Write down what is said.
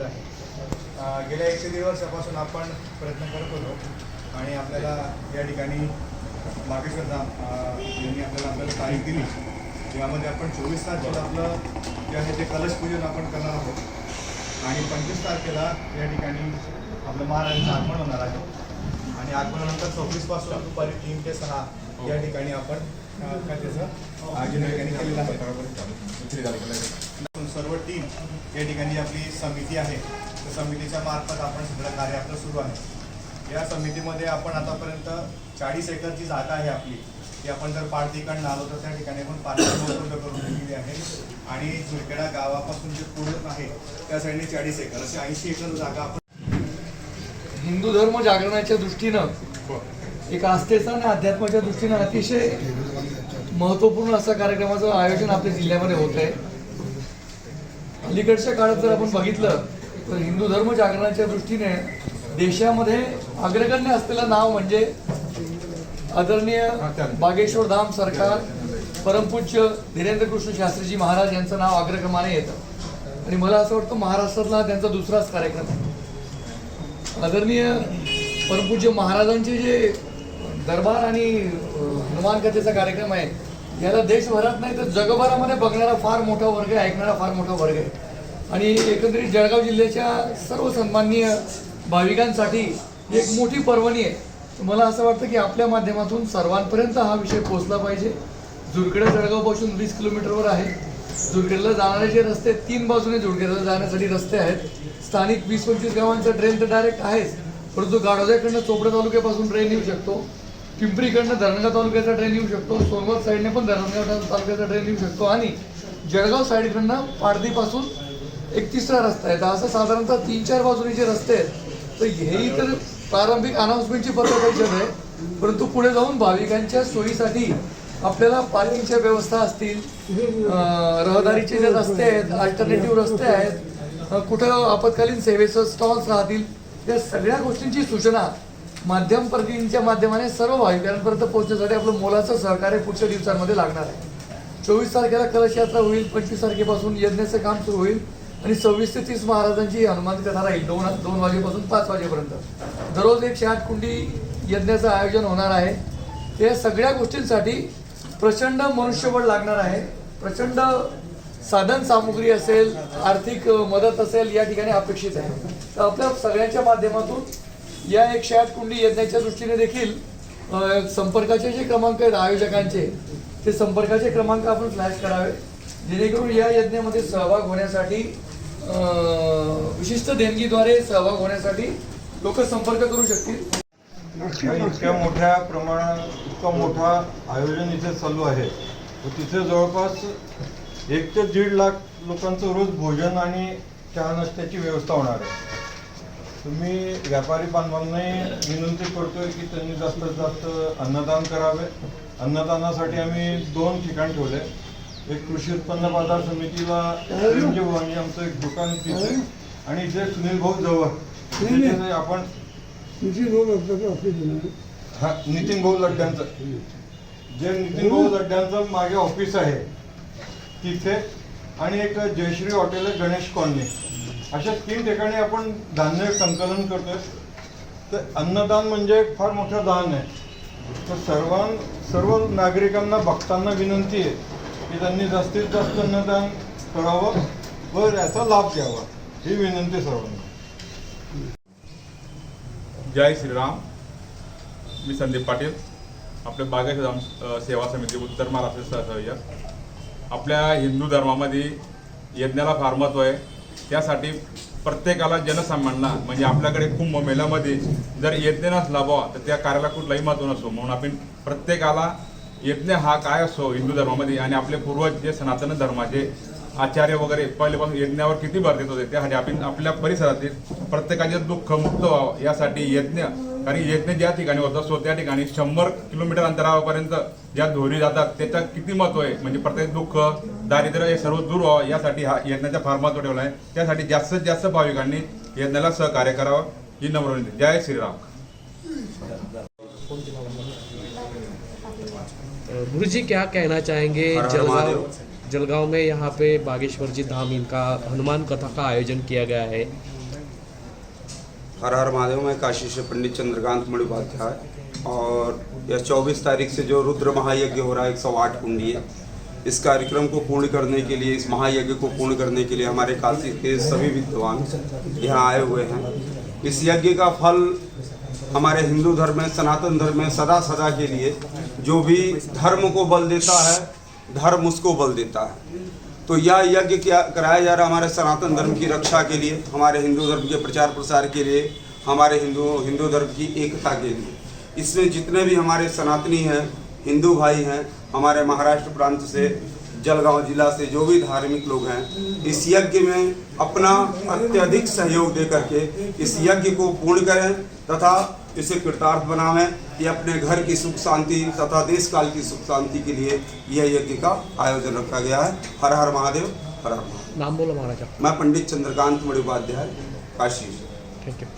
केलेलं आहे. गेल्या एकशे दीड वर्षापासून आपण प्रयत्न करत होतो आणि आपल्याला या ठिकाणी नागेश्वर धाम यांनी आपल्याला आपल्याला तारीख दिली. यामध्ये आपण चोवीस तारखेला आपलं जे आहे ते कलश पूजन आपण करणार आहोत. आणि पंचवीस तारखेला या ठिकाणी आपलं महाराजांचं आगमन होणार आहे. आणि आगमनानंतर सव्वीस दुपारी तीन ते सहा या ठिकाणी आपण काय त्याचं आयोजन या ठिकाणी केलेलं आहे. सर्व टीम या ठिकाणी आपली समिती आहे. त्या समितीच्या मार्फत आपण सगळं कार्य आपलं सुरू आहे. या समितीमध्ये आपण आतापर्यंत चाळीस एकरची जागा आहे आपली ती आपण जर पार्टीकडनं आलो तर त्या ठिकाणी आपण पार्किंग उपलब्ध करून दिलेली आहे. आणि झुळकेडा गावापासून जे पुढे आहे त्या साईडने चाळीस एकर अशी ऐंशी एकर जागा आपण हिंदू धर्म जागरणाच्या दृष्टीनं एक आस्थेचा आणि अध्यात्माच्या दृष्टीनं अतिशय महत्त्वपूर्ण असा कार्यक्रमाचं आयोजन आपल्या जिल्ह्यामध्ये होत आहे अलीकडच्या काळात जर आपण बघितलं तर हिंदू धर्म जागरणाच्या दृष्टीने देशामध्ये अग्रगण्य असलेलं नाव म्हणजे आदरणीय बागेश्वर धाम सरकार परमपूज्य धीरेंद्र कृष्ण शास्त्रीजी महाराज यांचं नाव अग्रक्रमाने येतं. आणि मला असं वाटतं महाराष्ट्रातला त्यांचा दुसराच कार्यक्रम आहे. आदरणीय परमपूज्य महाराजांचे जे दरबार आणि हनुमान कथेचा कार्यक्रम आहे याला देशभरात नाही तर जगभरामध्ये बघणारा फार मोठा वर्ग आहे ऐकणारा फार मोठा वर्ग आहे. आणि एकंदरीत जळगाव जिल्ह्याच्या सर्व सन्माननीय भाविकांसाठी एक मोठी पर्वणी आहे. मला असं वाटतं की आपल्या माध्यमातून सर्वांपर्यंत हा विषय पोहोचला पाहिजे. जुरखेडा जळगावपासून वीस किलोमीटरवर आहे. जुरखेडला जाणारे जे रस्ते तीन बाजूने जुरखेडला जाण्यासाठी रस्ते आहेत. स्थानिक वीस पंचवीस गावांचा ट्रेन तर डायरेक्ट आहेच परंतु गाडोद्याकडनं चोपडा तालुक्यापासून ट्रेन येऊ शकतो. पिंपरीकडनं धरणगाव तालुक्याचा ट्रेन येऊ शकतो सोनवत साईडने पण धरणगाव तालुक्याचा ट्रेन येऊ शकतो आणि जळगाव साईडकडनं पारधीपासून एक तिसरा रस्ता आहे. तर असं साधारणतः तीन चार बाजूने जे रस्ते आहेत तर हेही तर प्रारंभिक अनाऊन्समेंटची पद्धत आहे. परंतु पुढे जाऊन भाविकांच्या सोयीसाठी आपल्याला पार्किंगच्या व्यवस्था असतील रहदारीचे जे रस्ते आहेत अल्टरनेटिव्ह रस्ते आहेत कुठं आपत्कालीन सेवेचं स्टॉल्स राहतील या सगळ्या गोष्टींची सूचना माध्यम प्रतिनिधींच्या माध्यमाने सर्व भाविकांपर्यंत पोहोचण्यासाठी आपलं मोलाचं सहकार्य पुढच्या दिवसांमध्ये लागणार आहे. चोवीस तारखेला कलश यात्रा होईल पंचवीस तारखेपासून यज्ञाचं काम सुरू होईल आणि सव्वीस ते तीस महाराजांची हनुमान कथा राहील दोन दोन वाजेपासून पाच वाजेपर्यंत. दररोज एकशे आठ कुंडी यज्ञाचं आयोजन होणार आहे. या सगळ्या गोष्टींसाठी प्रचंड मनुष्यबळ लागणार आहे. प्रचंड साधन सामुग्री असेल आर्थिक मदत असेल या ठिकाणी अपेक्षित आहे. तर आपल्या सगळ्यांच्या माध्यमातून या एकशे आठ कुंडी यज्ञाच्या दृष्टीने देखील संपर्काचे जे क्रमांक आहेत आयोजकांचे ते संपर्काचे क्रमांक आपण फ्लॅश करावे. जेणेकरून या यज्ञामध्ये सहभाग होण्यासाठी विशिष्ट देणगीद्वारे सहभाग होण्यासाठी लोक संपर्क करू शकतील. इतक्या मोठ्या प्रमाणात इतका मोठा आयोजन इथे चालू आहे. तिथे जवळपास एक ते दीड लाख लोकांचं रोज भोजन आणि चहा नाश्त्याची व्यवस्था होणार आहे. तुम्ही व्यापारी बांधवांनाही विनंती करतोय की त्यांनी जास्तीत जास्त अन्नदान करावे. अन्नदानासाठी आम्ही दोन ठिकाण ठेवले. एक कृषी उत्पन्न बाजार समितीला भवानी आमचं एक दुकान तिथे आणि इथे सुनील भाऊ जवळ. आपण हा नितीन भाऊ लड्ड्यांचं जे नितीन भाऊ लड्ड्यांचं मागे ऑफिस आहे. तिथे आणि एक जयश्री हॉटेल आहे गणेश कॉलनी. अशा तीन ठिकाणी आपण धान्य संकलन करतोय. तर अन्नदान म्हणजे एक फार मोठं दान आहे. तर सर्वां सर्व नागरिकांना भक्तांना विनंती आहे की त्यांनी जास्तीत जास्त अन्नदान करावं व याचा लाभ घ्यावा. ही विनंती सर्वांना. जय श्रीराम. मी संदीप पाटील. आपल्या बागेश सेवा समिती उत्तर महाराष्ट्र सहसहयोग आपल्या हिंदू धर्मामध्ये यज्ञाला फार महत्त्व आहे. त्यासाठी प्रत्येकाला जनसामान्यांना म्हणजे आपल्याकडे कुंभमेळ्यामध्ये जर यज्ञ लाभावा तर त्या कार्याला कुठलाही महत्त्व नसतो म्हणून आपण प्रत्येकाला यज्ञ हा काय असतो हिंदू धर्मामध्ये आणि आपले पूर्वज जे सनातन धर्माचे आचार्य वगैरे पहिल्यापासून यज्ञावर किती भर देत होते त्यासाठी आपण आपल्या परिसरातील प्रत्येकाचे दुःख मुक्त व्हावं. यासाठी यज्ञ कारण यज्ञ ज्या ठिकाणी होत असतो त्या ठिकाणी शंभर किलोमीटर अंतरापर्यंत ज्या धोरी जातात त्याचं किती महत्त्व आहे? म्हणजे प्रत्येक दुःख दारिद्र्य हे सर्व दूर व्हावं. यासाठी हा यज्ञाचा फार महत्व ठेवला आहे. त्यासाठी जास्तीत जास्त भाविकांनी यज्ञाला सहकार्य करावं ही नम्र विनंती. जय श्रीराम. गुरु जी क्या कहना चाहेंगे? जलगांव जलगांव में यहाँ पे बागेश्वर जी धाम इनका हनुमान कथा का आयोजन किया गया है। हर हर महादेव में काशी से पंडित चंद्रकांत मणिपाध्याय और यह चौबीस तारीख से जो रुद्र महायज्ञ हो रहा है एक सौ आठ कुंडी है। इस कार्यक्रम को पूर्ण करने के लिए, इस महायज्ञ को पूर्ण करने के लिए हमारे काशी के सभी विद्वान यहाँ आए हुए हैं। इस यज्ञ का फल हमारे हिंदू धर्म में, सनातन धर्म में सदा सदा के लिए जो भी धर्म को बल देता है, धर्म उसको बल देता है। तो यह यज्ञ क्या कराया जा रहा है हमारे सनातन धर्म की रक्षा के लिए, हमारे हिंदू धर्म के प्रचार प्रसार के लिए, हमारे हिंदू हिंदू धर्म की एकता के लिए। इसमें जितने भी हमारे सनातनी हैं हिंदू भाई हैं हमारे महाराष्ट्र प्रांत से जलगांव जिला से जो भी धार्मिक लोग हैं इस यज्ञ में अपना अत्यधिक सहयोग दे करके इस यज्ञ को पूर्ण करें तथा इसे कृतार्थ बनावें कि अपने घर की सुख शांति तथा देश काल की सुख शांति के लिए यह यज्ञ का आयोजन रखा गया है। हर हर महादेव हर हर महादेव। नाम बोलो महाराज मैं पंडित चंद्रकांत मणिपाध्याय काशी थैंक यू